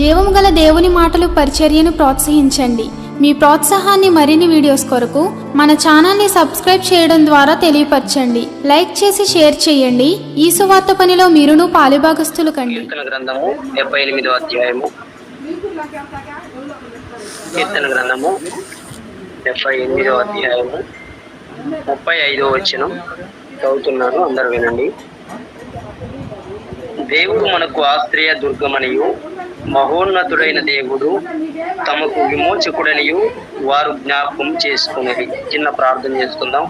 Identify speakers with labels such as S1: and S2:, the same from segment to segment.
S1: జీవము గల దేవుని మాటలు పరిచర్యను ప్రోత్సహించండి. మీ ప్రోత్సాహాన్ని మరిన్ని వీడియోస్ కొరకు మన ఛానల్ని సబ్స్క్రైబ్ చేయడం ద్వారా తెలియపరచండి. లైక్ చేసి షేర్ చేయండి. ఈ సువార్త పనిలో మీరును పాలుభాగస్తులు కండి.
S2: గ్రంథము డెబ్బై ఎనిమిదో అధ్యాయము. కీర్తన గ్రంథము డెబ్బై ఎనిమిదో అధ్యాయము. ముప్పై ఐదో వచ్చిన చదువుతున్నాను అందరు వినండి. దేవుడు మనకు ఆశ్రయ దుర్గమనియు మహోన్నతుడైన దేవుడు తమకు విమోచకుడనియు వారు జ్ఞాపకం చేసుకునేది. చిన్న ప్రార్థన చేసుకుందాం.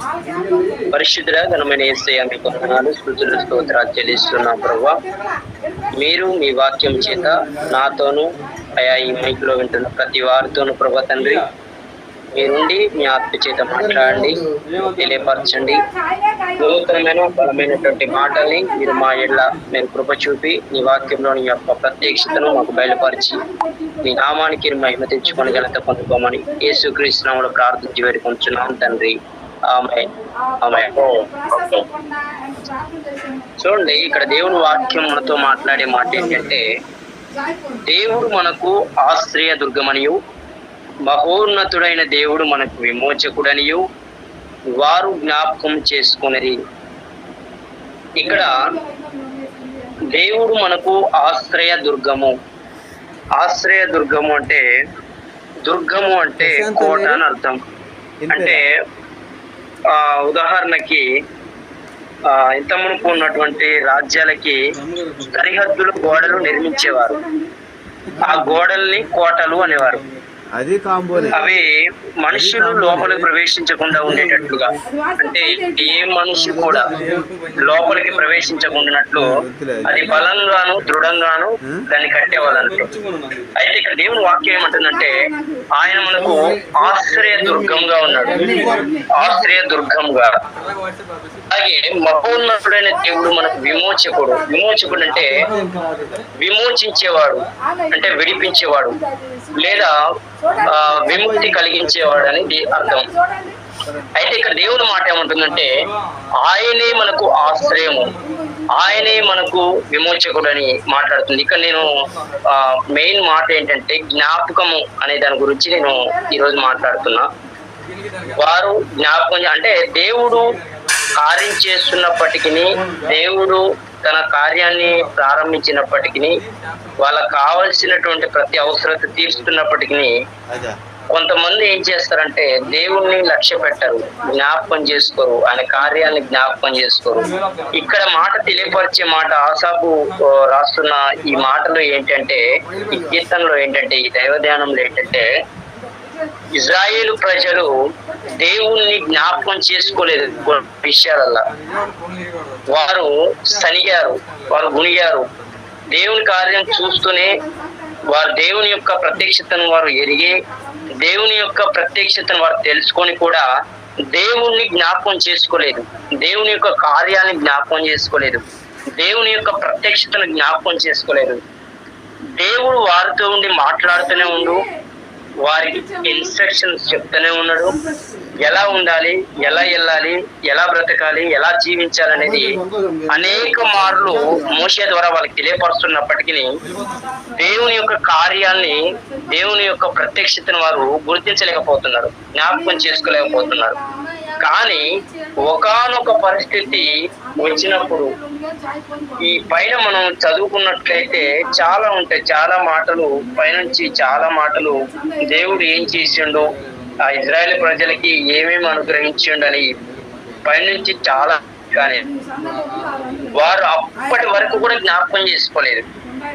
S2: పరిశుద్ధుల ఘనమైన ఏసయ్య మీ కొందనాలు స్థుతులు స్తోత్రాలు చెల్లిస్తున్నాం ప్రభా. మీరు మీ వాక్యం చేత నాతోనూ అయా ఈ మైక్లో వింటున్న ప్రతి వారితోనూ ప్రభా తండ్రి మీరుండి మీ ఆత్మ చేత మాట్లాడండి తెలియపరచండి. నూతనమైన బలమైనటువంటి మాటల్ని మీరు మా ఎడ్ల మీరు కృప చూపి నీ వాక్యంలోని యొక్క ప్రత్యక్షతను మాకు బయలుపరిచి మీ నామానికి మహిమ తెచ్చుకొని ఘనత పొందుకోమని యేసుక్రీస్తునాములో ప్రార్థించి వేడుకుంటున్నాం తండ్రి. ఆమె ఆమె చూడండి ఇక్కడ దేవుని వాక్యం మనతో మాట్లాడే మాట ఏంటంటే దేవుడు మనకు ఆశ్రయ దుర్గమనియు మహోన్నతుడైన దేవుడు మనకు విమోచకుడనియు. వారు జ్ఞాపకం చేసుకునేది ఇక్కడ దేవుడు మనకు ఆశ్రయ దుర్గము. ఆశ్రయ దుర్గము అంటే దుర్గము అంటే కోట అని అర్థం. అంటే ఆ ఉదాహరణకి ఆ ఇంత మునుపు ఉన్నటువంటి రాజ్యాలకి సరిహద్దులు గోడలు నిర్మించేవారు. ఆ గోడల్ని కోటలు అనేవారు.
S3: అది కాంబోనే
S2: అవి మనుషులు లోపలికి ప్రవేశించకుండా ఉండేటట్లుగా. అంటే ఏ మనిషి కూడా లోపలికి ప్రవేశించకుండానట్లు అది బలంగాను దృఢంగాను దాన్ని కట్టేవాళ్ళంటే అయితే ఇక్కడ దేవుని వాక్యం ఏమంటుందంటే ఆయన మనకు ఆశ్రయ దుర్గంగా ఉన్నాడు. ఆశ్రయ దుర్గంగా. అలాగే మహోన్నతుడైన దేవుడు మనకు విమోచకుడు. విమోచకుడు అంటే విమోచించేవాడు అంటే విడిపించేవాడు. లేదా విముక్తి కలిగించేవాడు అని దీ- అర్థం అయితే ఇక్కడ దేవుని మాట ఏమంటుందంటే ఆయనే మనకు ఆశ్రయము. ఆయనే మనకు విమోచకుడని మాట్లాడుతుంది. ఇక్కడ నేను మెయిన్ మాట ఏంటంటే జ్ఞాపకము అనే దాని గురించి నేను ఈరోజు మాట్లాడుతున్నా. వారు జ్ఞాపకం అంటే దేవుడు కార్యం చేస్తున్నప్పటికీ దేవుడు తన కార్యాన్ని ప్రారంభించినప్పటికీ వాళ్ళకు కావలసినటువంటి ప్రతి అవసరత తీరుస్తున్నప్పటికీ కొంతమంది ఏం చేస్తారంటే దేవుణ్ణి లక్ష్య పెట్టరు జ్ఞాపకం చేసుకోరు ఆయన కార్యాన్ని జ్ఞాపకం చేసుకోరు. ఇక్కడ మాట తెలియపరిచే మాట ఆసాపు ఆ, రాస్తున్న ఈ మాటలు ఏంటంటే ఈ కీర్తనలో ఏంటంటే ఈ దైవ ధ్యానంలో ఏంటంటే ఇజ్రాయేల్ ప్రజలు దేవుణ్ణి జ్ఞాపకం చేసుకోలేదు. కొన్ని విషయాలల్లో. వారు సనిగారు వారు గుణిగారు దేవుని కార్యం చూస్తూనే వారు దేవుని యొక్క ప్రత్యక్షతను వారు ఎరిగి దేవుని యొక్క ప్రత్యక్షతను వారు తెలుసుకొని కూడా దేవుణ్ణి జ్ఞాపకం చేసుకోలేదు. దేవుని యొక్క కార్యాన్ని జ్ఞాపకం చేసుకోలేదు. దేవుని యొక్క ప్రత్యక్షతను జ్ఞాపకం చేసుకోలేదు. దేవుడు వారితో ఉండి మాట్లాడుతూనే ఉండు. వారికి ఇన్స్ట్రక్షన్స్ చెప్తూనే ఉన్నాడు. ఎలా ఉండాలి ఎలా వెళ్ళాలి ఎలా బ్రతకాలి ఎలా జీవించాలనేది అనేక మార్లు మోసే ద్వారా వాళ్ళకి తెలియపరుస్తున్నప్పటికీ దేవుని యొక్క కార్యాన్ని దేవుని యొక్క ప్రత్యక్షతను వారు గుర్తించలేకపోతున్నారు జ్ఞాపకం చేసుకోలేకపోతున్నారు. కానీ ఒకానొక పరిస్థితి వచ్చినప్పుడు ఈ పైన మనం చదువుకున్నట్లయితే చాలా ఉంటాయి. చాలా మాటలు పైనుంచి చాలా మాటలు. దేవుడు ఏం చేసిండో ఆ ఇజ్రాయెల్ ప్రజలకి ఏమేమి అనుగ్రహించిండని పైనుంచి చాలా కానీ వారు అప్పటి వరకు కూడా జ్ఞాపకం చేసుకోలేదు.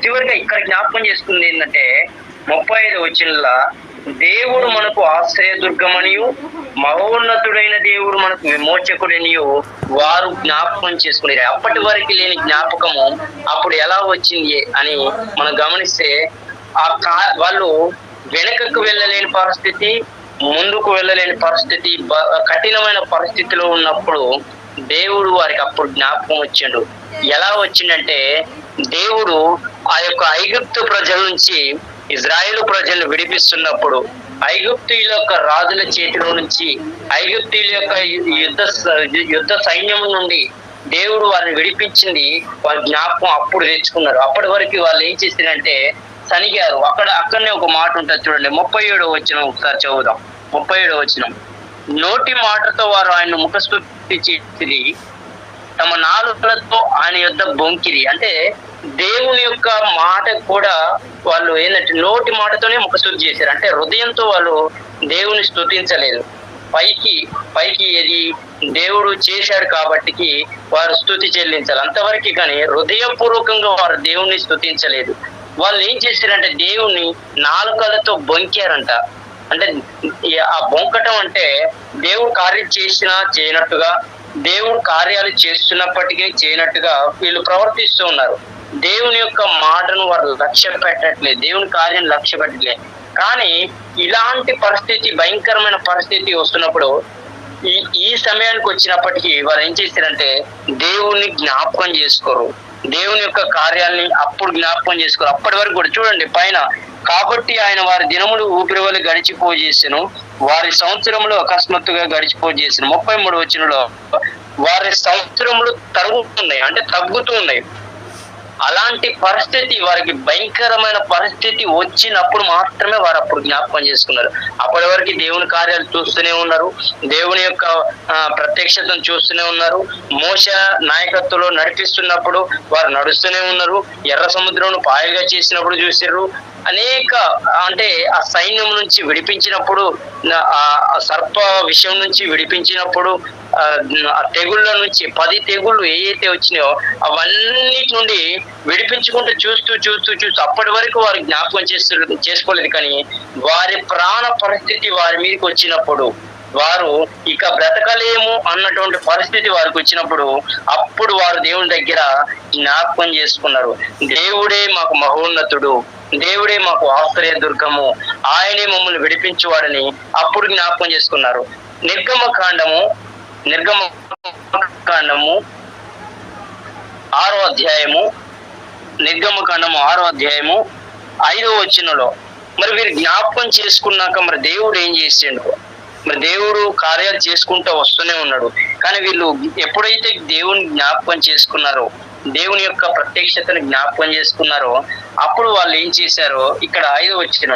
S2: చివరిగా ఇక్కడ జ్ఞాపకం చేసుకుంది ఏంటంటే ముప్పై ఐదు వచ్చినలా దేవుడు మనకు ఆశ్రయదుర్గమనియు మహోన్నతుడైన దేవుడు మనకు విమోచకుడనియు వారు జ్ఞాపకం చేసుకునే అప్పటి వరకు లేని జ్ఞాపకము అప్పుడు ఎలా వచ్చింది అని మనం గమనిస్తే ఆ కా వాళ్ళు వెనకకు వెళ్ళలేని పరిస్థితి ముందుకు వెళ్ళలేని పరిస్థితి బ- కఠినమైన పరిస్థితిలో ఉన్నప్పుడు దేవుడు వారికి అప్పుడు జ్ఞాపకం వచ్చిండు. ఎలా వచ్చిందంటే దేవుడు ఆ యొక్క ఐగుప్తు ప్రజల నుంచి ఇజ్రాయేల్ ప్రజలను విడిపిస్తున్నప్పుడు ఐగుప్తుల యొక్క రాజుల చేతిలో నుంచి ఐగుప్తుల యొక్క యుద్ధ యుద్ధ సైన్యం నుండి దేవుడు వారిని విడిపించింది వారి జ్ఞాపకం అప్పుడు తెచ్చుకున్నారు. అప్పటి వరకు వాళ్ళు ఏం చేసిందంటే సనిగారు అక్కడ అక్కడనే ఒక మాట ఉంటుంది చూడండి ముప్పై ఏడో వచ్చిన ఒకసారి చదువుదాం. ముప్పై ఏడో వచ్చిన నోటి మాటతో వారు ఆయన ముఖస్ఫూర్తి చేసి తమ నాలుకలతో ఆయన యుద్ధ బొంకిరి. అంటే దేవుని యొక్క మాట కూడా వాళ్ళు ఏంటంటే నోటి మాటతోనే ముఖశుద్ధి చేశారు. అంటే హృదయంతో వాళ్ళు దేవుని స్థుతించలేదు పైకి పైకి ఏది దేవుడు చేశాడు కాబట్టికి వారు స్థుతి చెల్లించాలి. అంతవరకు కానీ హృదయపూర్వకంగా వారు దేవుణ్ణి స్థుతించలేదు వాళ్ళు ఏం చేశారంటే దేవుణ్ణి నాలుకలతో బొంకారంట. అంటే ఆ బొంకటం అంటే దేవుడు కార్యం చేసినా చేయనట్టుగా దేవుడు కార్యాలు చేస్తున్నప్పటికీ చేయనట్టుగా వీళ్ళు ప్రవర్తిస్తూ ఉన్నారు. దేవుని యొక్క మాటను వారు లక్ష్య పెట్టట్లేదు దేవుని కార్యం లక్ష్య పెట్టట్లేదు కానీ ఇలాంటి పరిస్థితి భయంకరమైన పరిస్థితి వస్తున్నప్పుడు ఈ ఈ సమయానికి వచ్చినప్పటికీ వారు ఏం చేశారంటే దేవుణ్ణి జ్ఞాపకం చేసుకోరు. దేవుని యొక్క కార్యాలని అప్పుడు జ్ఞాపకం చేసుకోరు. అప్పటి వరకు కూడా చూడండి పైన కాబట్టి ఆయన వారి దినములు ఊపిరి వల్ల గడిచిపోజేసాను వారి సంవత్సరములు అకస్మాత్తుగా గడిచిపోజేసాను ముప్పై మూడు వచ్చినలో వారి సంవత్సరములు తరుగుతున్నాయి అంటే తగ్గుతూ ఉన్నాయి. అలాంటి పరిస్థితి వారికి భయంకరమైన పరిస్థితి వచ్చినప్పుడు మాత్రమే వారు అప్పుడు జ్ఞాపకం చేసుకున్నారు. అప్పటి వరకు దేవుని కార్యాలు చూస్తూనే ఉన్నారు. దేవుని యొక్క ప్రత్యక్షతను చూస్తూనే ఉన్నారు. మోస నాయకత్వంలో నడిపిస్తున్నప్పుడు వారు నడుస్తూనే ఉన్నారు. ఎర్ర సముద్రంను పాయలుగా చేసినప్పుడు చూసారు అనేక అంటే ఆ సైన్యం నుంచి విడిపించినప్పుడు ఆ సర్ప విషయం నుంచి విడిపించినప్పుడు ఆ, తెగుళ్ళ నుంచి పది తెగుళ్ళు ఏ వచ్చినాయో అవన్నిటి నుండి విడిపించుకుంటూ చూస్తూ చూస్తూ చూస్తూ అప్పటి వరకు వారు జ్ఞాపకం చేస్తూ చేసుకోలేదు కానీ వారి ప్రాణ పరిస్థితి వారి మీదకి వచ్చినప్పుడు వారు ఇక బ్రతకలేము అన్నటువంటి పరిస్థితి వారికి వచ్చినప్పుడు అప్పుడు వారు దేవుని దగ్గర జ్ఞాపకం చేసుకున్నారు. దేవుడే మాకు మహోన్నతుడు దేవుడే మాకు ఆశ్రయ దుర్గము ఆయనే మమ్మల్ని విడిపించువాడని అప్పుడు జ్ఞాపకం చేసుకున్నారు. నిర్గమ కాండము నిర్గమకాండము ఆరో అధ్యాయము నిర్గమకాండము ఆరో అధ్యాయము ఐదో వచ్చినలో మరి వీరు జ్ఞాపకం చేసుకున్నాక మరి దేవుడు ఏం చేసిండు? మరి దేవుడు కార్యాలు చేసుకుంటూ వస్తూనే ఉన్నాడు. కానీ వీళ్ళు ఎప్పుడైతే దేవుని జ్ఞాపకం చేసుకున్నారో దేవుని యొక్క ప్రత్యక్షతను జ్ఞాపకం చేసుకున్నారో అప్పుడు వాళ్ళు ఏం చేశారో ఇక్కడ ఐదో వచ్చిన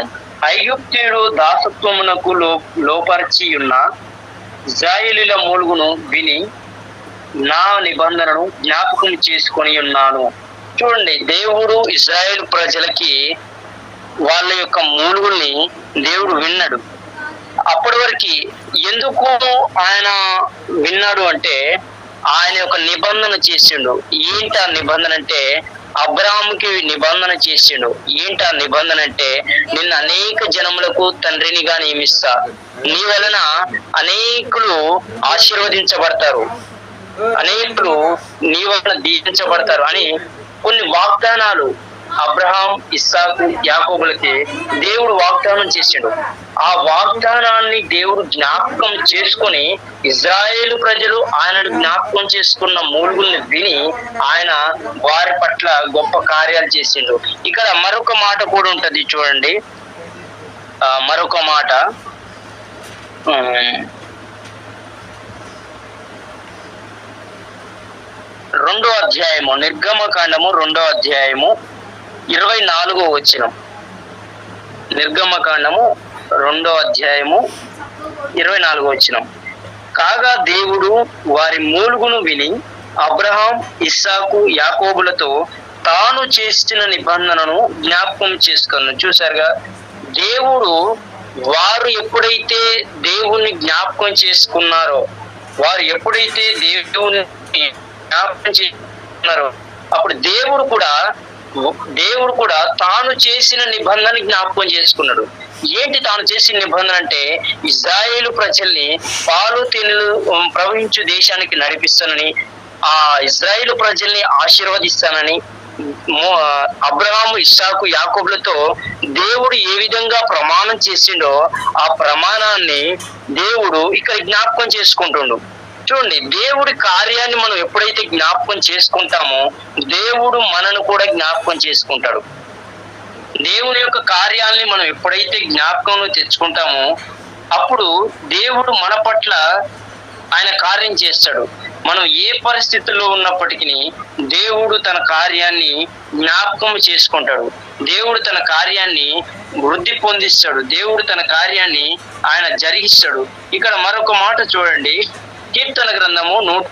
S2: ఐగుప్తుడు దాసత్వమునకు లో లోపరిచి ఉన్న ఇజ్రాయేలీల మూలుగును విని నా నిబంధనను జ్ఞాపకం చేసుకొని ఉన్నాను. చూడండి దేవుడు ఇజ్రాయేల్ ప్రజలకి వాళ్ళ యొక్క మూలుగుల్ని దేవుడు విన్నాడు. అప్పటి వరకు ఎందుకు ఆయన విన్నాడు అంటే ఆయన యొక్క నిబంధన చేసిండు. ఏంటి ఆ నిబంధన అంటే అబ్రాహాముకి నిబంధన చేసిండు. ఏంటి ఆ నిబంధన అంటే నిన్ను అనేక జనములకు తండ్రినిగా నియమిస్తా. నీ వలన అనేకులు ఆశీర్వదించబడతారు. అనేకులు నీ వలన దీవించబడతారు అని కొన్ని వాగ్దానాలు అబ్రహాం ఇస్సాకు యాకోబులకి దేవుడు వాగ్దానం చేసిండు. ఆ వాగ్దానాన్ని దేవుడు జ్ఞాపకం చేసుకొని ఇజ్రాయేల్ ప్రజలు ఆయనను జ్ఞాపకం చేసుకున్న మూలుగుల్ని విని ఆయన వారి పట్ల గొప్ప కార్యాలు చేసిండు. ఇక్కడ మరొక మాట కూడా ఉంటది చూడండి. ఆ, మరొక మాట. రెండో అధ్యాయము నిర్గమ కాండము రెండో అధ్యాయము ఇరవై నాలుగో వచ్చినం నిర్గమకాండము రెండో అధ్యాయము ఇరవై నాలుగో వచ్చినం కాగా దేవుడు వారి మూలుగును విని అబ్రహాం ఇస్సాకు యాకోబులతో తాను చేసిన నిబంధనను జ్ఞాపకం చేసుకున్నాను చూసారుగా దేవుడు వారు ఎప్పుడైతే దేవుణ్ణి జ్ఞాపకం చేసుకున్నారో వారు ఎప్పుడైతే దేవుని జ్ఞాపకం చేసుకున్నారో అప్పుడు దేవుడు కూడా దేవుడు కూడా తాను చేసిన నిబంధన జ్ఞాపకం చేసుకున్నాడు. ఏంటి తాను చేసిన నిబంధన అంటే ఇజ్రాయేలు ప్రజల్ని పాలు తేనెలు ప్రవహించు దేశానికి నడిపిస్తానని ఆ ఇజ్రాయేలు ప్రజల్ని ఆశీర్వదిస్తానని అబ్రహాము ఇస్సాకు యాకోబులతో దేవుడు ఏ విధంగా ప్రమాణం చేసిండో ఆ ప్రమాణాన్ని దేవుడు ఇక్కడ జ్ఞాపకం చేసుకుంటుండు. చూడండి దేవుడి కార్యాన్ని మనం ఎప్పుడైతే జ్ఞాపకం చేసుకుంటామో దేవుడు మనను కూడా జ్ఞాపకం చేసుకుంటాడు. దేవుని యొక్క కార్యాలని మనం ఎప్పుడైతే జ్ఞాపకంలో తెచ్చుకుంటామో అప్పుడు దేవుడు మన పట్ల ఆయన కార్యం చేస్తాడు. మనం ఏ పరిస్థితుల్లో ఉన్నప్పటికీ దేవుడు తన కార్యాన్ని జ్ఞాపకం చేసుకుంటాడు. దేవుడు తన కార్యాన్ని వృద్ధి పొందిస్తాడు. దేవుడు తన కార్యాన్ని ఆయన జరిగిస్తాడు. ఇక్కడ మరొక మాట చూడండి. కీర్తన గ్రంథము నూట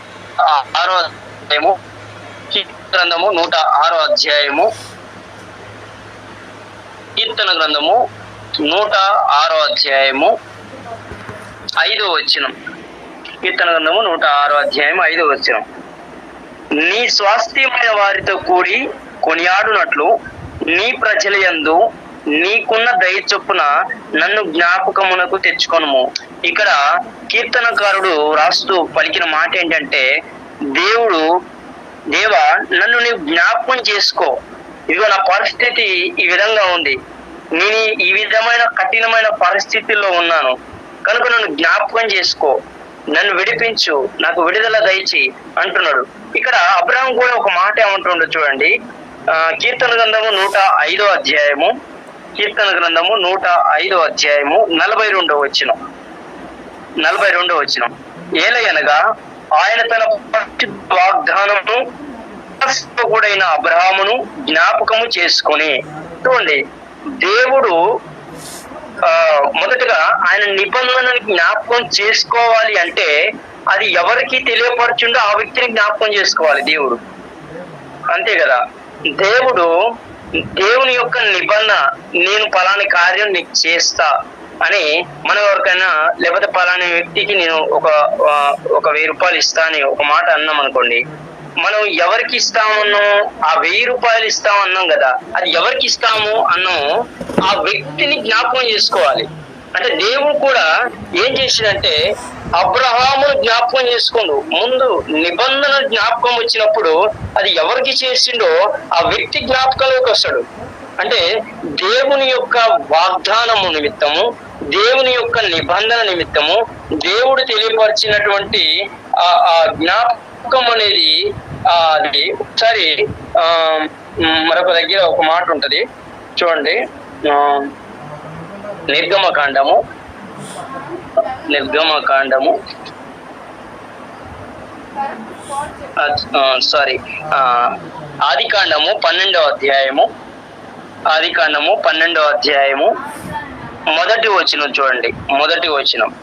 S2: ఆరో అధ్యాయము కీర్తన గ్రంథము నూట ఆరో అధ్యాయము కీర్తన గ్రంథము నూట ఆరో అధ్యాయము ఐదో వచ్చినం కీర్తన గ్రంథము నూట ఆరో అధ్యాయం ఐదో వచ్చినం నీ స్వాస్థ్యమైన వారితో కూడి కొనియాడునట్లు నీ ప్రజల యందు నీకున్న దయ చొప్పున నన్ను జ్ఞాపకమునకు తెచ్చుకొనుము. ఇక్కడ కీర్తనకారుడు రాస్తూ పలికిన మాట ఏంటంటే దేవుడు దేవా నన్ను నీవు జ్ఞాపకం చేసుకో. ఇదిగో నా పరిస్థితి ఈ విధంగా ఉంది. నేను ఈ విధమైన కఠినమైన పరిస్థితుల్లో ఉన్నాను. కనుక నన్ను జ్ఞాపకం చేసుకో. నన్ను విడిపించు. నాకు విడుదల దయచి అంటున్నాడు. ఇక్కడ అబ్రహం కూడా ఒక మాట ఏమంటుండో చూడండి. కీర్తన గ్రంథము నూట ఐదో అధ్యాయము. కీర్తన గ్రంథము నూట ఐదో అధ్యాయము నలభై రెండో వచ్చిన నలభై రెండో వచ్చిన ఏలయనగా ఆయన తన వాగ్దానము కూడైన అబ్రహామును జ్ఞాపకము చేసుకొని చూడండి దేవుడు ఆ, మొదటగా ఆయన నిబంధనని జ్ఞాపకం చేసుకోవాలి అంటే అది ఎవరికి తెలియపరచుండో ఆ వ్యక్తిని జ్ఞాపకం చేసుకోవాలి దేవుడు. అంతే కదా. దేవుడు దేవుని యొక్క నిబంధన నేను పలాని కార్యం నీకు చేస్తా అని మనం ఎవరికైనా లేకపోతే పలాని వ్యక్తికి నేను ఒక ఒక వెయ్యి రూపాయలు ఇస్తా అని ఒక మాట అన్నాం అనుకోండి మనం ఎవరికి ఇస్తామన్నాం ఆ వెయ్యి రూపాయలు ఇస్తాం అన్నాం కదా అది ఎవరికి ఇస్తాము అన్నాము ఆ వ్యక్తిని జ్ఞాపకం చేసుకోవాలి. అంటే దేవుడు కూడా ఏం చేసిందంటే అబ్రహామును జ్ఞాపకం చేసుకోండు. ముందు నిబంధన జ్ఞాపకం వచ్చినప్పుడు అది ఎవరికి చేసిండో ఆ వ్యక్తి జ్ఞాపకంలోకి వస్తాడు. అంటే దేవుని యొక్క వాగ్దానము నిమిత్తము దేవుని యొక్క నిబంధన నిమిత్తము దేవుడు తెలియపరిచినటువంటి ఆ ఆ జ్ఞాపకం అనేది అది ఒకసారి ఆ మరొక దగ్గర ఒక మాట ఉంటది. చూడండి. ఆ, నిర్గమకాండము. నిర్గమకాండము. సారీ ఆది కాండము పన్నెండవ అధ్యాయము. ఆది కాండము పన్నెండవ అధ్యాయము. మొదటి వచనం చూడండి. మొదటి వచనం.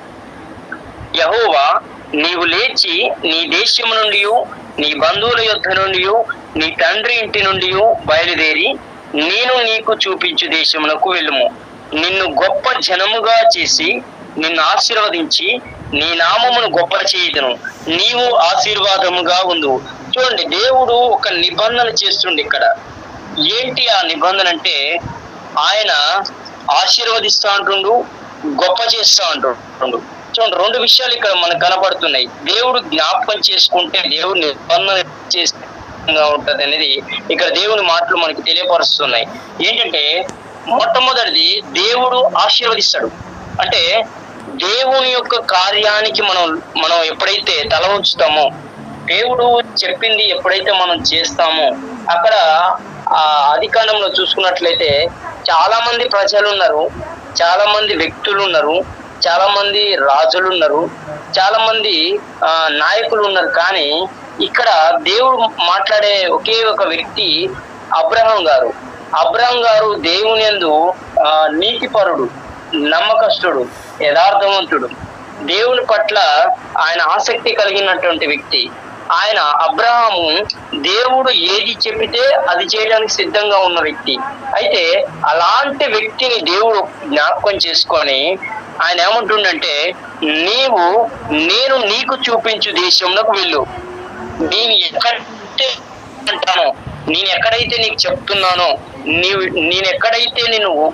S2: యహోవా నీవు లేచి నీ దేశము నుండి నీ బంధువుల యుద్ధ నుండి నీ తండ్రి ఇంటి నుండి బయలుదేరి నేను నీకు చూపించు దేశమునకు వెళ్ళుము. నిన్ను గొప్ప జనముగా చేసి నిన్ను ఆశీర్వదించి నీ నామమును గొప్ప చేయదును. నీవు ఆశీర్వాదముగా ఉండు. చూడండి దేవుడు ఒక నిబంధన చేస్తుండే ఇక్కడ. ఏంటి ఆ నిబంధన అంటే ఆయన ఆశీర్వదిస్తా అంటుండు గొప్ప చేస్తా అంటుండు చూడండి రెండు విషయాలు ఇక్కడ మనకు కనబడుతున్నాయి. దేవుడు జ్ఞాపకం చేసుకుంటే దేవుడు నిబంధన చేస్తే ఉంటది అనేది ఇక్కడ దేవుని మాటలు మనకి తెలియపరుస్తున్నాయి. ఏంటంటే మొట్టమొదటిది దేవుడు ఆశీర్వదిస్తాడు. అంటే దేవుని యొక్క కార్యానికి మనం మనం ఎప్పుడైతే తల ఉంచుతామో దేవుడు చెప్పింది ఎప్పుడైతే మనం చేస్తామో అక్కడ ఆ అధికారంలో చూసుకున్నట్లయితే చాలా మంది ప్రజలు ఉన్నారు చాలా మంది వ్యక్తులు ఉన్నారు చాలా మంది రాజులు ఉన్నారు చాలా మంది నాయకులు ఉన్నారు కానీ ఇక్కడ దేవుడు మాట్లాడే ఒకే ఒక వ్యక్తి అబ్రహం గారు. అబ్రహం గారు దేవునియందు నీతిపరుడు నమ్మకస్తుడు యథార్థవంతుడు. దేవుని పట్ల ఆయన ఆసక్తి కలిగినటువంటి వ్యక్తి. ఆయన అబ్రహాము దేవుడు ఏది చెప్పితే అది చేయడానికి సిద్ధంగా ఉన్న వ్యక్తి. అయితే అలాంటి వ్యక్తిని దేవుడు జ్ఞాపకం చేసుకొని ఆయన ఏమంటుండంటే నీవు నేను నీకు చూపించు దేశంలోకి వెళ్ళు. నేను ఎక్కడైతే అంటానో నేను ఎక్కడైతే నీకు చెప్తున్నానో నీవు నేను ఎక్కడైతే నేను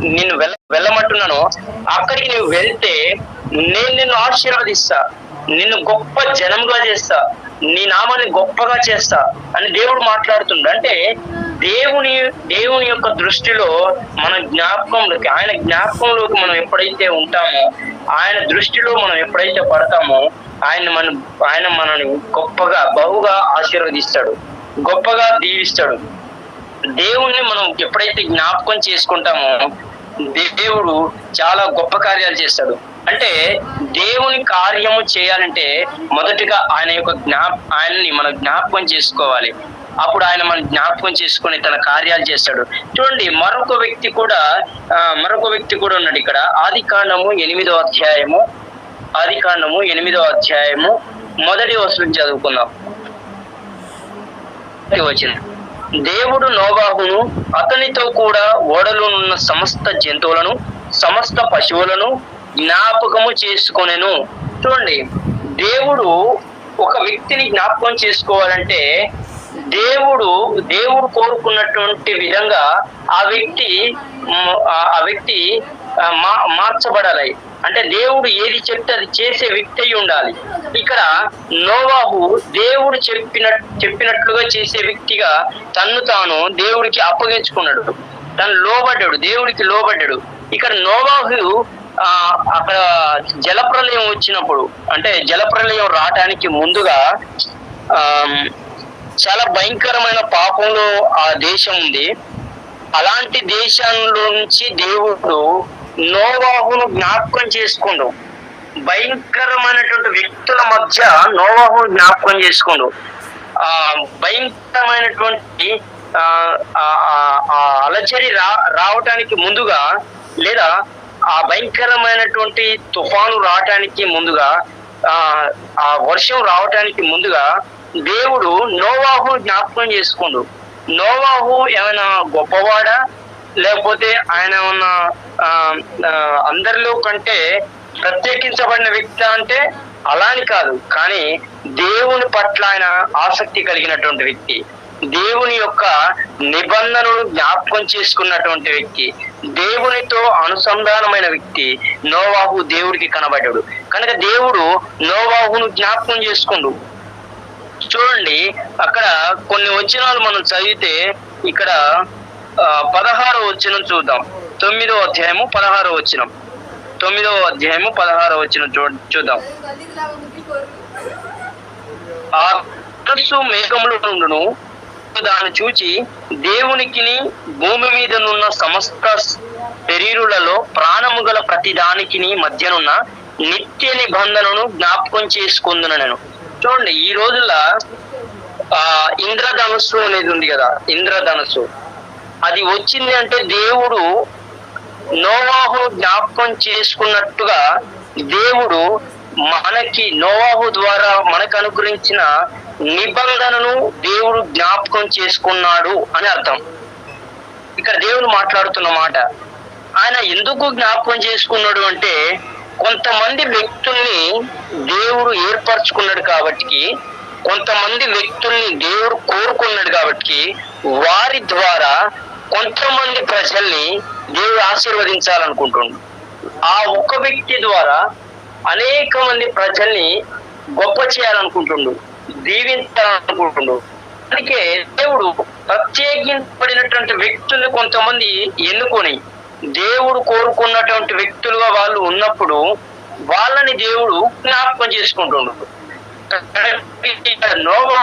S2: నిన్ను వెళ్ళ వెళ్ళమంటున్నానో అక్కడికి నువ్వు వెళ్తే నేను నిన్ను ఆశీర్వదిస్తా నిన్ను గొప్ప జనంగా చేస్తా నీ నామాన్ని గొప్పగా చేస్తా అని దేవుడు మాట్లాడుతుండ. అంటే దేవుని దేవుని యొక్క దృష్టిలో మన జ్ఞాపకంలోకి ఆయన జ్ఞాపకంలోకి మనం ఎప్పుడైతే ఉంటామో ఆయన దృష్టిలో మనం ఎప్పుడైతే పడతామో ఆయన మన ఆయన మనని గొప్పగా బహుగా ఆశీర్వదిస్తాడు గొప్పగా దీవిస్తాడు. దేవుణ్ణి మనం ఎప్పుడైతే జ్ఞాపకం చేసుకుంటామో దేవుడు చాలా గొప్ప కార్యాలు చేస్తాడు. అంటే దేవుని కార్యము చేయాలంటే మొదటిగా ఆయన యొక్క జ్ఞాప ఆయన్ని మనం జ్ఞాపకం చేసుకోవాలి. అప్పుడు ఆయన మనం జ్ఞాపకం చేసుకొని తన కార్యాలు చేస్తాడు. చూడండి మరొక వ్యక్తి కూడా మరొక వ్యక్తి కూడా ఉన్నాడు ఇక్కడ. ఆది కాండము ఎనిమిదో అధ్యాయము ఆది కాండము ఎనిమిదో అధ్యాయము మొదటి వచనం చదువుకుందాం. వచ్చింది దేవుడు నోవాహును అతనితో కూడా ఓడలోనున్న సమస్త జంతువులను సమస్త పశువులను జ్ఞాపకము చేసుకొనెను. చూడండి దేవుడు ఒక వ్యక్తిని జ్ఞాపకం చేసుకోవాలంటే దేవుడు దేవుడు కోరుకున్నటువంటి విధంగా ఆ వ్యక్తి ఆ- వ్యక్తి మా మార్చబడాలి. అంటే దేవుడు ఏది చెప్తే అది చేసే వ్యక్తి అయి ఉండాలి. ఇక్కడ నోవాహు దేవుడు చెప్పిన చెప్పినట్లుగా చేసే వ్యక్తిగా తన్ను తాను దేవుడికి అప్పగించుకున్నాడు. తను లోబడ్డాడు దేవుడికి లోబడ్డాడు. ఇక్కడ నోవాహు ఆ అక్కడ జలప్రలయం వచ్చినప్పుడు అంటే జలప్రలయం రావటానికి ముందుగా ఆ చాలా భయంకరమైన పాపంలో ఆ దేశం ఉంది. అలాంటి దేశంలో నుంచి దేవుడు నోవాహును జ్ఞాపకం చేసుకుండు. భయంకరమైనటువంటి వ్యక్తుల మధ్య నోవాహును జ్ఞాపకం చేసుకుండు. ఆ భయంకరమైనటువంటి ఆ, అలచరి రా రావటానికి ముందుగా లేదా ఆ భయంకరమైనటువంటి తుఫాను రావటానికి ముందుగా ఆ ఆ వర్షం రావటానికి ముందుగా దేవుడు నోవాహు జ్ఞాపకం చేసుకుండు. నోవాహు ఏమైనా గొప్పవాడా? లేకపోతే ఆయన ఉన్న అందరిలో కంటే ప్రత్యేకించబడిన వ్యక్తి అంటే అలా అని కాదు. కానీ దేవుని పట్ల ఆయన ఆసక్తి కలిగినటువంటి వ్యక్తి. దేవుని యొక్క నిబంధనను జ్ఞాపకం చేసుకున్నటువంటి వ్యక్తి. దేవునితో అనుసంధానమైన వ్యక్తి నోవాహు దేవుడికి కనబడ్డాడు. కనుక దేవుడు నోవాహును జ్ఞాపకం చేసుకుండు. చూడండి అక్కడ కొన్ని వచనాలు మనం చదివితే ఇక్కడ పదహారో వచనం చూద్దాం. తొమ్మిదో అధ్యాయము పదహారో వచనం. తొమ్మిదో అధ్యాయము పదహారో వచ్చిన చూ చూద్దాం. ఆ తస్సు మేఘములు నుండును దాన్ని చూచి దేవునికిని భూమి మీద నున్న సమస్త శరీరులలో ప్రాణము గల ప్రతి దానికిని మధ్యనున్న నిత్య నిబంధనను జ్ఞాపకం చేసుకుందును నేను. చూడండి ఈ రోజుల్లో ఆ ఇంద్రధనుస్సు అనేది ఉంది కదా ఇంద్రధనుస్సు. అది వచ్చింది అంటే దేవుడు నోవాహును జ్ఞాపకం చేసుకున్నట్టుగా దేవుడు మనకి నోవాహు ద్వారా మనకు అనుగ్రహించిన నిబంధనను దేవుడు జ్ఞాపకం చేసుకున్నాడు అని అర్థం. ఇక్కడ దేవుడు మాట్లాడుతున్న మాట ఆయన ఎందుకు జ్ఞాపకం చేసుకున్నాడు అంటే కొంతమంది వ్యక్తుల్ని దేవుడు ఏర్పరచుకున్నాడు కాబట్టి కొంతమంది వ్యక్తుల్ని దేవుడు కోరుకున్నాడు కాబట్టి వారి ద్వారా కొంతమంది ప్రజల్ని దేవుడు ఆశీర్వదించాలనుకుంటుండు. ఆ ఒక్క వ్యక్తి ద్వారా అనేక మంది ప్రజల్ని గొప్ప చేయాలనుకుంటుండు దీవించాలనుకుంటుండు. అందుకే దేవుడు ప్రత్యేకింపబడినటువంటి వ్యక్తుల్ని కొంతమంది ఎన్నుకొని దేవుడు కోరుకున్నటువంటి వ్యక్తులుగా వాళ్ళు ఉన్నప్పుడు వాళ్ళని దేవుడు జ్ఞాపకం చేసుకుంటుండు. నోవా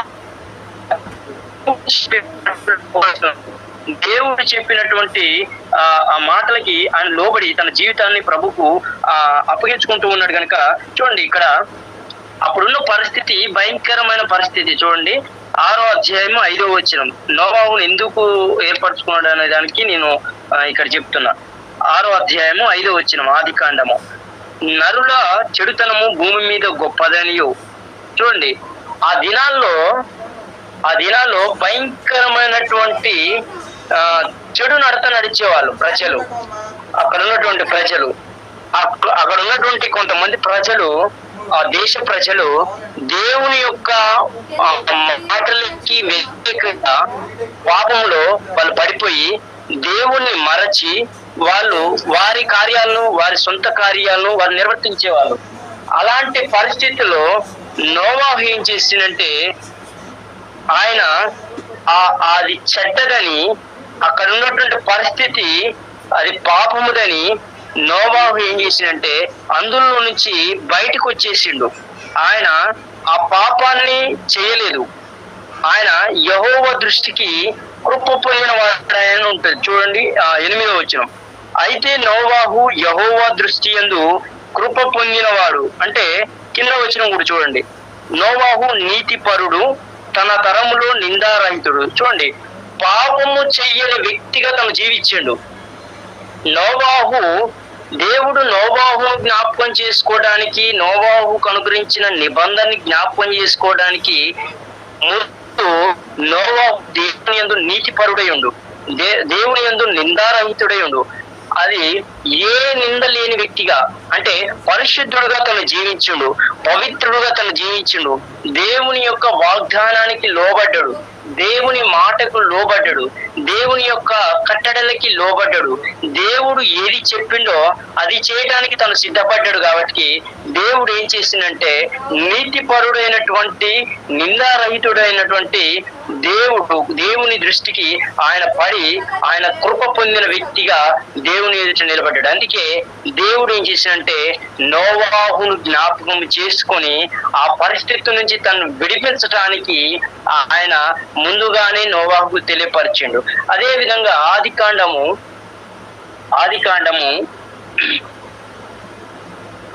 S2: దేవుడు చెప్పినటువంటి ఆ మాటలకి ఆయన లోబడి తన జీవితాన్ని ప్రభుకు ఆ అప్పగించుకుంటూ ఉన్నాడు కనుక చూడండి ఇక్కడ. అప్పుడున్న పరిస్థితి భయంకరమైన పరిస్థితి చూడండి. ఆరో అధ్యాయం ఐదో వచ్చిన నోవాహును ఎందుకు ఏర్పరచుకున్నాడు అనే దానికి నేను ఇక్కడ చెప్తున్నా. ఆరో అధ్యాయము ఐదో వచ్చిన ఆది కాండము. నరుల చెడుతనము భూమి మీద గొప్పదనియు. చూడండి ఆ దినాల్లో ఆ దినాల్లో భయంకరమైనటువంటి చెడు నడత నడిచేవాళ్ళు ప్రజలు. అక్కడ ఉన్నటువంటి ప్రజలు. అక్కడ ఉన్నటువంటి కొంతమంది ప్రజలు ఆ దేశ ప్రజలు దేవుని యొక్క మాటలకి వ్యతిరేకంగా పాపంలో వాళ్ళు పడిపోయి దేవుణ్ణి మరచి వాళ్ళు వారి కార్యాలను వారి సొంత కార్యాలను వారు నిర్వర్తించేవాళ్ళు. అలాంటి పరిస్థితుల్లో నోవాహు ఏం చేసిందంటే ఆయన ఆ అది చెడ్డదని అక్కడ ఉన్నటువంటి పరిస్థితి అది పాపముదని నోవాహు ఏం చేసిందంటే అందులో నుంచి బయటకు వచ్చేసిండు. ఆయన ఆ పాపాన్ని చేయలేదు. ఆయన యహోవ దృష్టికి కృప పొందిన వాడని ఉంటుంది చూడండి ఆ ఎనిమిదో వచ్చిన అయితే నోవాహు యహోవా దృష్టి యందు కృప పొందినవాడు అంటే కింద వచ్చిన కూడా చూడండి. నోవాహు నీతిపరుడు తన తరములో నిందారహితుడు. చూడండి పాపము చెయ్యని వ్యక్తిగా తను జీవించాడు. నోవాహు దేవుడు నోవాహును జ్ఞాపకం చేసుకోవడానికి నోవాహుకు అనుగ్రహించిన నిబంధనని జ్ఞాపకం చేసుకోవడానికి ముందు నోవాహు దేవుని యందు నీతిపరుడై ఉండు. దే దేవుని యందు నిందారహితుడై ఉండు అది ఏ నింద లేని వ్యక్తిగా అంటే పరిశుద్ధుడుగా తను జీవించుడు పవిత్రుడుగా తను జీవించుడు దేవుని యొక్క వాగ్దానానికి లోబడ్డాడు. దేవుని మాటకు లోబడ్డాడు. దేవుని యొక్క కట్టడలకి లోబడ్డాడు. దేవుడు ఏది చెప్పిండో అది చేయడానికి తను సిద్ధపడ్డాడు కాబట్టి దేవుడు ఏం చేసిందంటే నీతిపరుడైనటువంటి నిందారహితుడైనటువంటి దేవుడు దేవుని దృష్టికి ఆయన పడి ఆయన కృప పొందిన వ్యక్తిగా దేవుని ఎదుట నిలబడ్డాడు. అందుకే దేవుడు ఏం చేసినంటే నోవాహును జ్ఞాపకం చేసుకొని ఆ పరిస్థితి నుంచి తను విడిపించటానికి ఆయన ముందుగానే నోవాహుకు తెలియపరిచిండు. అదే విధంగా ఆది కాండము ఆది కాండము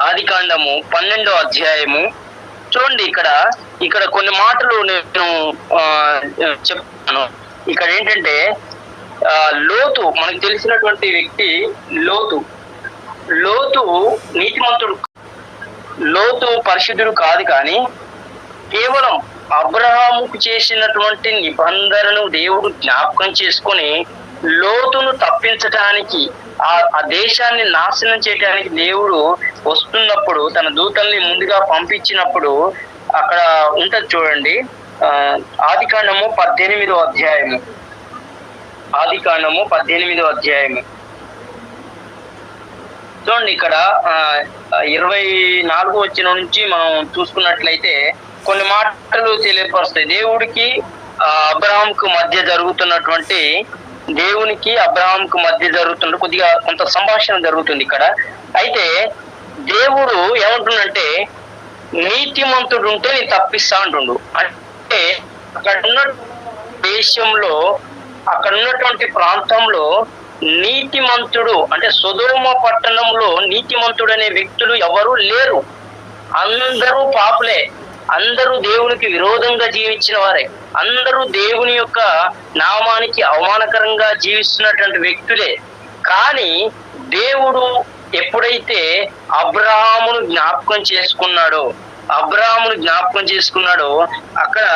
S2: ఆది కాండము పన్నెండో అధ్యాయము చూడండి ఇక్కడ ఇక్కడ కొన్ని మాటలు నేను చెప్తాను. ఇక్కడ ఏంటంటే లోతు మనకు తెలిసినటువంటి వ్యక్తి లోతు. లోతు నీతిమంతుడు లోతు పరిశుద్ధుడు కాదు కానీ కేవలం అబ్రహాముకు చేసినటువంటి నిబంధనను దేవుడు జ్ఞాపకం చేసుకొని లోతును తప్పించటానికి ఆ ఆ దేశాన్ని నాశనం చేయడానికి దేవుడు వస్తున్నప్పుడు తన దూతల్ని ముందుగా పంపించినప్పుడు అక్కడ ఉంటది చూడండి. ఆ, ఆదికాండము పద్దెనిమిదో అధ్యాయము. ఆదికాండము పద్దెనిమిదో అధ్యాయము. చూడండి ఇక్కడ ఆ, ఇరవై నాలుగు వచ్చిన నుంచి మనం చూసుకున్నట్లయితే కొన్ని మాటలు తెలియపరుస్తాయి. దేవుడికి అబ్రహాంకు మధ్య జరుగుతున్నటువంటి దేవునికి అబ్రహాంకు మధ్య జరుగుతున్న కొద్దిగా కొంత సంభాషణ జరుగుతుంది ఇక్కడ. అయితే దేవుడు ఏమంటుండంటే నీతిమంతుడు ఉంటే నేను తప్పిస్తా అంటుండు. అంటే అక్కడ ఉన్న దేశంలో అక్కడ ఉన్నటువంటి ప్రాంతంలో నీతిమంతుడు అంటే సుధోమ పట్టణంలో నీతిమంతుడు అనే వ్యక్తులు ఎవరు లేరు. అందరూ పాపులే. అందరూ దేవునికి విరోధంగా జీవించిన వారే. అందరూ దేవుని యొక్క నామానికి అవమానకరంగా జీవిస్తున్నటువంటి వ్యక్తులే. కానీ దేవుడు ఎప్పుడైతే అబ్రహామును జ్ఞాపకం చేసుకున్నాడో అబ్రహామును జ్ఞాపకం చేసుకున్నాడో అక్కడ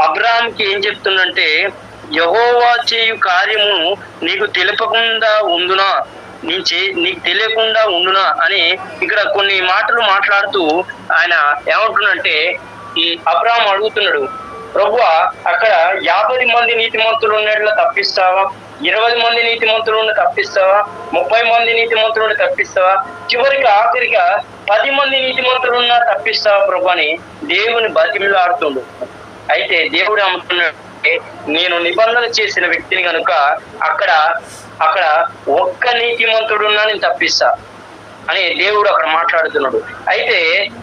S2: అబ్రహాంకి ఏం చెప్తుందంటే యహోవా చేయు కార్యము నీకు తెలపకుండా ఉండునా? నీ చే నీకు తెలియకుండా ఉండునా? అని ఇక్కడ కొన్ని మాటలు మాట్లాడుతూ ఆయన ఏమంటున్నంటే ఈ అబ్రాహం అడుగుతున్నాడు ప్రభువ అక్కడ యాభై మంది నీతిమంతులు ఉన్నట్లు తప్పిస్తావా? ఇరవై మంది నీతిమంతులు ఉన్న తప్పిస్తావా? ముప్పై మంది నీతిమంతులను తప్పిస్తావా? చివరికి ఆఖరిగా పది మంది నీతిమంతులు ఉన్న తప్పిస్తావా ప్రభు అని దేవుని బతిమిలాడుతుండు అయితే దేవుడు అమ్ముతున్నాడు నేను నిబంధన చేసిన వ్యక్తిని కనుక అక్కడ అక్కడ ఒక్క నీతిమంతుడున్నా నేను తప్పిస్తా. అని దేవుడు అక్కడ మాట్లాడుతున్నాడు. అయితే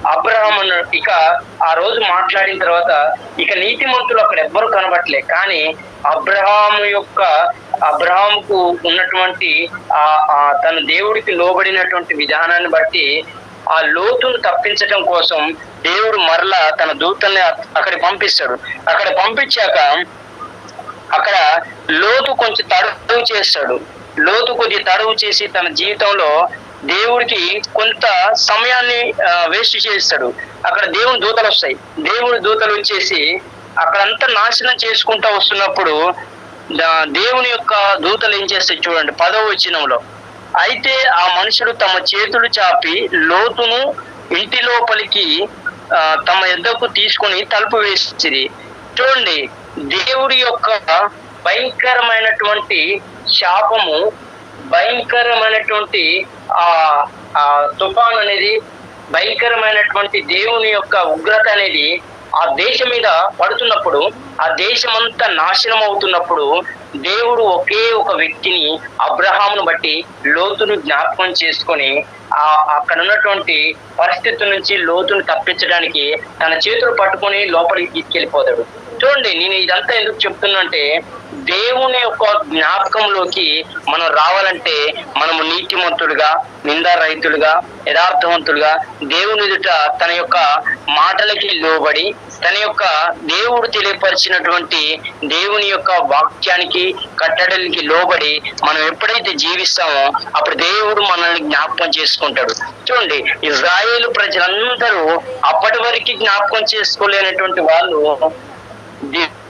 S2: అబ్రహం అన్నాడు ఇక ఆ రోజు మాట్లాడిన తర్వాత ఇక నీతిమంతులు అక్కడ ఎవ్వరు కనబట్టలే కానీ అబ్రహాము యొక్క అబ్రహాంకు ఉన్నటువంటి ఆ తన దేవుడికి లోబడినటువంటి విధానాన్ని బట్టి ఆ లోతును తప్పించడం కోసం దేవుడు మరలా తన దూతల్ని అక్కడికి పంపిస్తాడు. అక్కడ పంపించాక అక్కడ లోతు కొంచెం తడువు చేస్తాడు. లోతు కొద్ది తడువు చేసి తన జీవితంలో దేవుడికి కొంత సమయాన్ని వేస్ట్ చేస్తాడు అక్కడ దేవుని దూతలు వస్తాయి. దేవుని దూతలు వచ్చేసి అక్కడంతా నాశనం చేసుకుంటా వస్తున్నప్పుడు దేవుని యొక్క దూతలు ఏం చేస్తాయి చూడండి పదవ వచనంలో. అయితే ఆ మనుషులు తమ చేతులు చాపి లోతును ఇంటి లోపలికి తమ ఎద్దకు తీసుకొని తలుపు వేసిరి. చూడండి దేవుడి యొక్క భయంకరమైనటువంటి శాపము భయంకరమైనటువంటి ఆ తుఫాన్ అనేది భయంకరమైనటువంటి దేవుని యొక్క ఉగ్రత అనేది ఆ దేశం మీద పడుతున్నప్పుడు ఆ దేశం అంతా నాశనం అవుతున్నప్పుడు దేవుడు ఒకే ఒక వ్యక్తిని అబ్రహామును బట్టి లోతును జ్ఞాపకం చేసుకొని ఆ అక్కడ ఉన్నటువంటి పరిస్థితి నుంచి లోతును తప్పించడానికి తన చేతులు పట్టుకొని లోపలికి తీసుకెళ్ళిపోతాడు. చూడండి నేను ఇదంతా ఎందుకు చెప్తున్నా అంటే దేవుని యొక్క జ్ఞాపకంలోకి మనం రావాలంటే మనము నీతిమంతుడుగా నిందారహితుడుగా యథార్థవంతుడుగా దేవుని ఎదుట తన యొక్క మాటలకి లోబడి తన యొక్క దేవుడు తెలియపరిచినటువంటి దేవుని యొక్క వాక్యానికి కట్టడలకి లోబడి మనం ఎప్పుడైతే జీవిస్తామో అప్పుడు దేవుడు మనల్ని జ్ఞాపకం చేసుకుంటాడు. చూడండి ఇజ్రాయేల్ ప్రజలందరూ అప్పటి వరకు జ్ఞాపకం చేసుకోలేనటువంటి వాళ్ళు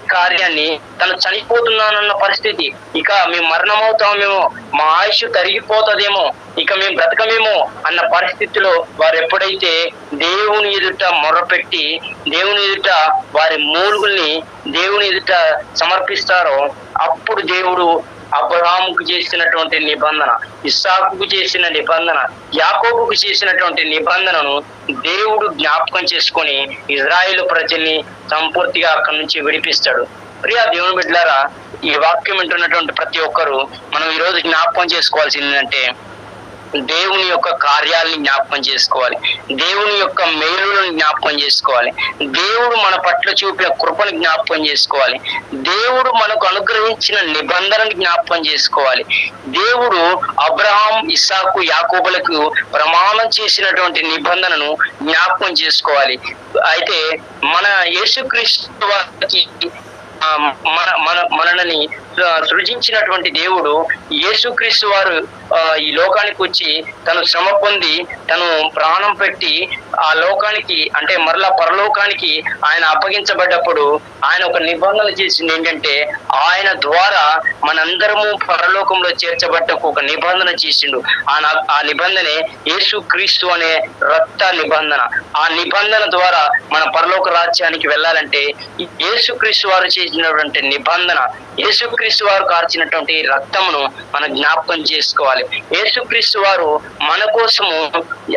S2: కార్యాన్ని తను చనిపోతున్నానన్న పరిస్థితి. ఇక మేము మరణమవుతామేమో మా ఆయుష్ తరిగిపోతుందేమో. ఇక మేము బ్రతకమేమో అన్న పరిస్థితిలో వారు ఎప్పుడైతే దేవుని ఎదుట మొరపెట్టి దేవుని ఎదుట వారి మూలుగుల్ని దేవుని ఎదుట సమర్పిస్తారో అప్పుడు దేవుడు అబ్రహాముకు చేసినటువంటి నిబంధన ఇస్సాకుకు చేసిన నిబంధన యాకోబుకు చేసినటువంటి నిబంధనను దేవుడు జ్ఞాపకం చేసుకొని ఇజ్రాయిల్ ప్రజల్ని సంపూర్తిగా అక్కడి నుంచి విడిపిస్తాడు. ప్రియా దేవుని బిడ్డలారా ఈ వాక్యం వింటున్నటువంటి ప్రతి ఒక్కరూ మనం ఈ రోజు జ్ఞాపకం చేసుకోవాల్సింది ఏంటంటే దేవుని యొక్క కార్యాలని జ్ఞాపకం చేసుకోవాలి. దేవుని యొక్క మేలులను జ్ఞాపకం చేసుకోవాలి. దేవుడు మన పట్ల చూపిన కృపను జ్ఞాపకం చేసుకోవాలి. దేవుడు మనకు అనుగ్రహించిన నిబంధనను జ్ఞాపకం చేసుకోవాలి. దేవుడు అబ్రహాం ఇస్సాకు యాకోబులకు ప్రమాణం చేసినటువంటి నిబంధనను జ్ఞాపకం చేసుకోవాలి. అయితే మన యేసుక్రీస్తు వారికి మన మన మనల్ని సృజించినటువంటి దేవుడు యేసుక్రీస్తు వారు ఈ లోకానికి వచ్చి తను శ్రమ పొంది తను ప్రాణం పెట్టి ఆ లోకానికి అంటే మరలా పరలోకానికి ఆయన అప్పగించబడ్డప్పుడు ఆయన ఒక నిబంధన చేసింది ఏంటంటే ఆయన ద్వారా మనందరము పరలోకంలో చేర్చబడ్డకు ఒక నిబంధన చేసిండు. ఆ ఆ నిబంధనే యేసు క్రీస్తు అనే రక్త నిబంధన. ఆ నిబంధన ద్వారా మన పరలోక రాజ్యానికి వెళ్ళాలంటే యేసుక్రీస్తు వారు చేసినటువంటి నిబంధన యేసుక్రీస్తు వారు కార్చినటువంటి రక్తమును మనం జ్ఞాపకం చేసుకోవాలి. యేసుక్రీస్తు వారు మన కోసము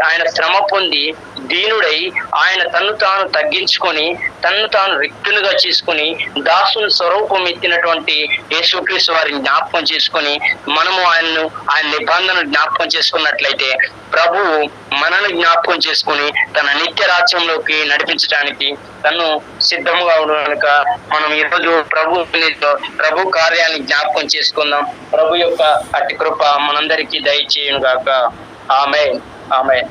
S2: ఆయన శ్రమ పొంది దీనుడై ఆయన తన్ను తాను తగ్గించుకొని తన్ను తాను రిక్తులుగా చేసుకొని దాసుని స్వరూపం ఎత్తినటువంటి యేసుక్రీస్తు వారిని జ్ఞాపకం చేసుకొని మనము ఆయనను ఆయన నిబంధనను జ్ఞాపకం చేసుకున్నట్లయితే ప్రభువు మనల్ని జ్ఞాపకం చేసుకొని తన నిత్య రాజ్యంలోకి నడిపించడానికి తను సిద్ధంగా ఉండక మనం ఈరోజు ప్రభు ప్రభు కార్యాన్ని జ్ఞాపకం చేసుకుందాం. ప్రభు యొక్క అట్టి కృప మనందరికీ దయచేయను గాక ఆమె ఆమె